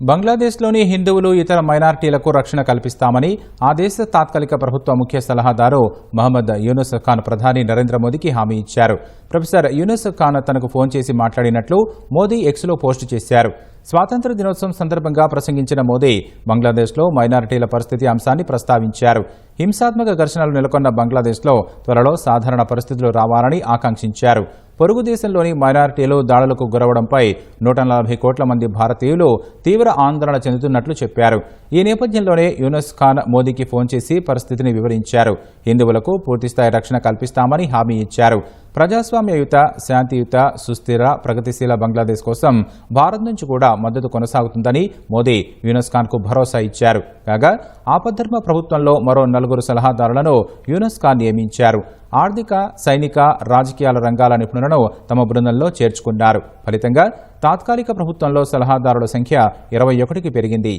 బంగ్లాదేశ్లోని హిందువులు ఇతర మైనారిటీలకు రక్షణ కల్పిస్తామని ఆ దేశ తాత్కాలిక ప్రభుత్వ ముఖ్య సలహాదారు మహమ్మద్ యూనుస్ ఖాన్ ప్రధాని నరేంద్ర మోదీకి హామీ ఇచ్చారు. ప్రొఫెసర్ యూనుస్ ఖాన్ తనకు ఫోన్ చేసి మాట్లాడినట్లు మోదీ ఎక్స్లో పోస్టు చేశారు. స్వాతంత్ర దినోత్సవం సందర్భంగా ప్రసంగించిన మోదీ బంగ్లాదేశ్లో మైనారిటీల పరిస్థితి అంశాన్ని ప్రస్తావించారు. హింసాత్మక ఘర్షణలు నెలకొన్న బంగ్లాదేశ్లో త్వరలో సాధారణ పరిస్థితులు రావాలని ఆకాంక్షించారు. పొరుగు దేశంలోని మైనారిటీలు దాడులకు గురవడంపై నూట నలభై కోట్ల మంది భారతీయులు తీవ్ర ఆందోళన చెందుతున్నట్లు చెప్పారు. ఈ నేపథ్యంలోనే యూనస్ ఖాన్ మోదీకి ఫోన్ చేసి పరిస్థితిని వివరించారు. హిందువులకు పూర్తిస్థాయి రక్షణ కల్పిస్తామని హామీ ఇచ్చారు. ప్రజాస్వామ్యయుత శాంతియుత సుస్థిర ప్రగతిశీల బంగ్లాదేశ్ కోసం భారత్ నుంచి కూడా మద్దతు కొనసాగుతుందని మోదీ యూనస్ ఖాన్కు భరోసా ఇచ్చారు. కాగా ఆపద్ధర్మ ప్రభుత్వంలో మరో నలుగురు సలహాదారులను యూనస్ ఖాన్ నియమించారు. ఆర్థిక సైనిక రాజకీయాల రంగాల నిపుణులను తమ బృందంలో చేర్చుకున్నారు. ఫలితంగా తాత్కాలిక ప్రభుత్వంలో సలహాదారుల సంఖ్య ఇరవై ఒకటికి పెరిగింది.